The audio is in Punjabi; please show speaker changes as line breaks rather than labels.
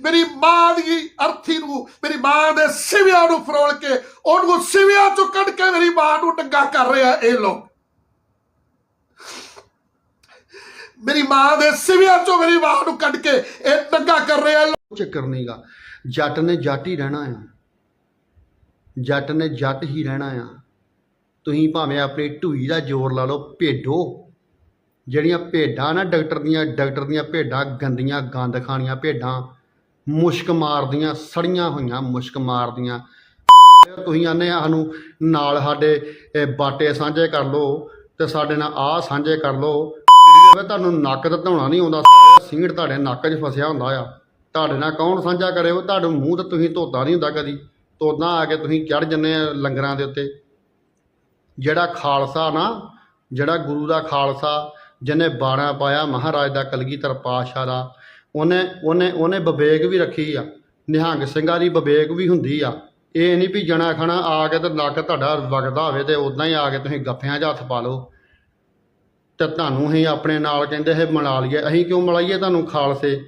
ਮੇਰੀ ਮਾਂ ਦੀ ਅਰਥੀ ਨੂੰ, ਮੇਰੀ ਮਾਂ ਦੇ ਸਿਵਿਆਂ ਨੂੰ ਫਰੋਲ ਕੇ, ਉਹਨੂੰ ਸਿਵਿਆਂ ਚੋਂ ਕੱਢ ਕੇ ਮੇਰੀ ਮਾਂ ਨੂੰ ਡੰਗਾ ਕਰ ਰਿਹਾ ਇਹ ਲੋਕ। ਮੇਰੀ ਮਾਂ ਦੇ ਸਿਵਿਆਂ ਚੋਂ ਮੇਰੀ ਮਾਂ ਨੂੰ ਕੱਢ ਕੇ ਇਹ ਡੰਗਾ ਕਰ ਰਿਹਾ
ਚੱਕਰ ਨਹੀਂਗਾ। ਜੱਟ ਨੇ ਜੱਟ ਹੀ ਰਹਿਣਾ ਆ। ਜੱਟ ਨੇ ਜੱਟ ਹੀ ਰਹਿਣਾ ਆ। ਤੁਸੀਂ ਭਾਵੇਂ ਆਪਣੀ ਢੂਈ ਦਾ ਜ਼ੋਰ ਲਾ ਲਓ, ਭੇਡੋ। ਜਿਹੜੀਆਂ ਭੇਡਾਂ ਨਾ, ਡਾਕਟਰ ਦੀਆਂ ਡਾਕਟਰ ਦੀਆਂ ਭੇਡਾਂ, ਗੰਦੀਆਂ, ਗੰਦ ਖਾਣੀਆਂ ਭੇਡਾਂ। ਮੁਸ਼ਕ ਮਾਰਦੀਆਂ, ਸੜੀਆਂ ਹੋਈਆਂ, ਮੁਸ਼ਕ ਮਾਰਦੀਆਂ। ਤੁਸੀਂ ਆਨੇ ਸਾਨੂੰ ਨਾਲ ਸਾਡੇ, ਇਹ ਬਾਟੇ ਸਾਂਝੇ ਕਰ ਲਓ ਤੇ ਸਾਡੇ ਨਾਲ ਆਹ ਸਾਂਝੇ ਕਰ ਲਓ। ਵੇ ਤੁਹਾਨੂੰ ਨੱਕ ਤੇ ਧੋਣਾ ਨਹੀਂ ਆਉਂਦਾ, ਸਾਰਾ ਸਿੰਗੜ ਤੁਹਾਡੇ ਨੱਕ 'ਚ ਫਸਿਆ ਹੁੰਦਾ ਆ। ਤੁਹਾਡੇ ਨਾਲ ਕੌਣ ਸਾਂਝਾ ਕਰੇ ਉਹ ਤੁਹਾਡੇ ਮੂੰਹ ਤੇ ਤੁਸੀਂ ਧੋਤਾ ਨਹੀਂ ਹੁੰਦਾ ਕਦੀ। ਤੋਦਾਂ ਆ ਕੇ ਤੁਸੀਂ ਚੜ ਜੰਨੇ ਆ ਲੰਗਰਾਂ ਦੇ ਉੱਤੇ। ਜਿਹੜਾ ਖਾਲਸਾ ਨਾ, ਜਿਹੜਾ ਗੁਰੂ ਦਾ ਖਾਲਸਾ, ਜਿਹਨੇ ਬਾਣਾ ਪਾਇਆ ਮਹਾਰਾਜ ਦਾ ਕਲਗੀਧਰ ਪਾਤਸ਼ਾਹ ਦਾ ਉਹਨੇ ਉਹਨੇ ਉਹਨੇ ਵਿਵੇਕ ਵੀ ਰੱਖੀ ਆ। ਨਿਹੰਗ ਸਿੰਘਾਂ ਦੀ ਵਿਵੇਕ ਵੀ ਹੁੰਦੀ ਆ। ਇਹ ਨਹੀਂ ਵੀ ਜਣਾ ਖਣਾ ਆ ਕੇ ਤੇ ਨੱਕ ਤੁਹਾਡਾ ਵਗਦਾ ਹੋਵੇ ਤੇ ਉਦਾਂ ਹੀ ਆ ਕੇ ਤੁਸੀਂ ਗੱਫਿਆਂ 'ਚ ਹੱਥ ਪਾ ਲਓ। ਤੇ ਤੁਹਾਨੂੰ ਅਸੀਂ ਆਪਣੇ ਨਾਲ ਕਹਿੰਦੇ ਇਹ ਮਿਲਾ ਲਈਏ। ਅਸੀਂ ਕਿਉਂ ਮਲਾਈਏ ਤੁਹਾਨੂੰ ਖਾਲਸੇ?